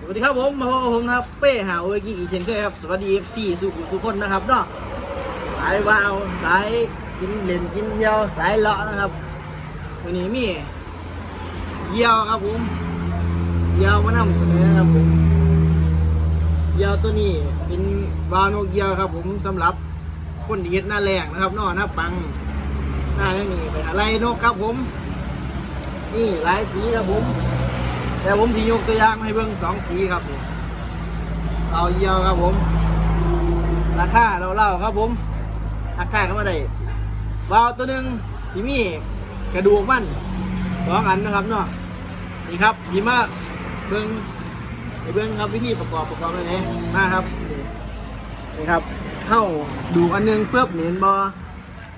สวัสดีครับผมมาพบกับผมนะครับเป้หาโอเอกิอีเชนเคยครับ สวัสดีสี่สุขุทุกคนนะครับเนาะสายวาวสายกินเล่นกินเที่ยวสายเลาะนะครับวันนี้มีเยี่ยวครับผมเยี่ยวมานำเสนอครับผมเยี่ยวตัวนี้เป็นวาวนเยี่ยวครับ ผมสำหรับคนที่เฮ็ดหน้าแรงนะครับเนาะหน้าปังหน้าอย่างนี้เป็นอะไรนกครับผม นี่หลายสีครับผม แต่ผมที่ยกตัวอย่างให้เบิ่งสองสีครับเอาเยียวครับผม ราคาเราเล่าครับผม ราคาเข้ามาได้วาวตัวหนึ่งสีมีกระดูกมันสองอันนะครับเนาะนี่ครับสีมาเบิ่งไปเบิ่งครับวิธีประกอบประกอบอะไรมาครับนี่ครับเข้าดูอันหนึงเพื่อเน้นบอ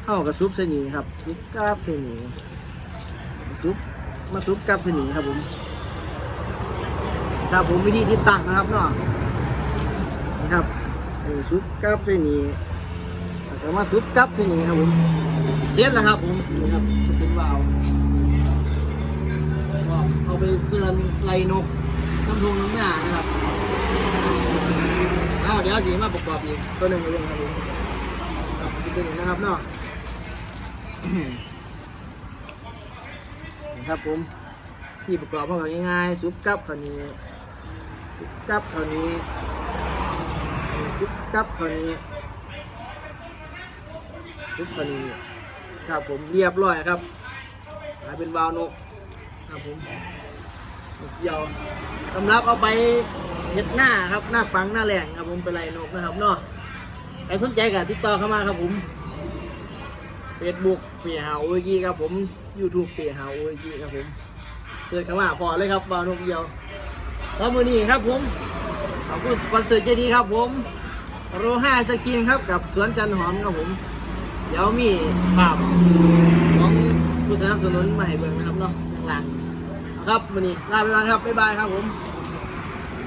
เข้ากับซุปเสนีครับซุปกราบเสนีซุปมาซุปกราบเสนีครับผม ครับผมวิธีที่ตั้งนะครับเนาะนะครับซุปกับเส้นนี้แล้วก็มาซุปกับเส้นนี้ครับผมเสร็จแล้วครับผมนี่ครับเป็นวาวก็เอาไปเสื่อนไล่นกน้ำทงน้ำหน้านะครับอ้าวเดี๋ยวสีมาประกอบอีกตัวหนึ่งเลยครับผมตัวนี้นะครับเนาะนี่ครับผมที่ประกอบพวกเราง่ายๆซุปกับข้าวเหนียว ซุปกับคราวนี้ซุปกับคราวนี้ซุปคราวนี้ครับผมเรียบร้อยครับกลายเป็นวาวนกครับผมนกเหยวสำหรับเอาไปเห็ดหน้าครับหน้าปังหน้าแหลงครับผมเป็นไรนกนะครับเนาะใครสนใจก็ติดต่อเข้ามาครับผม Facebook เปียหาโอเอกีครับผม YouTube เปียหาโอเอกีครับผมเสิร์ชเข้ามาพอเลยครับวาวนกเหยว แล้วมือนี้ครับผม ขอบคุณสปอนเซอร์ใจดีครับผม โรห้าสกรีมครับกับสวนจันหอมครับผม เดี๋ยวมีภาพของผู้สนับสนุนมาให้เบิ่งนะครับเนาะข้างหลังครับมือนี้ลาไปก่อนครับ บ๊ายบายครับผม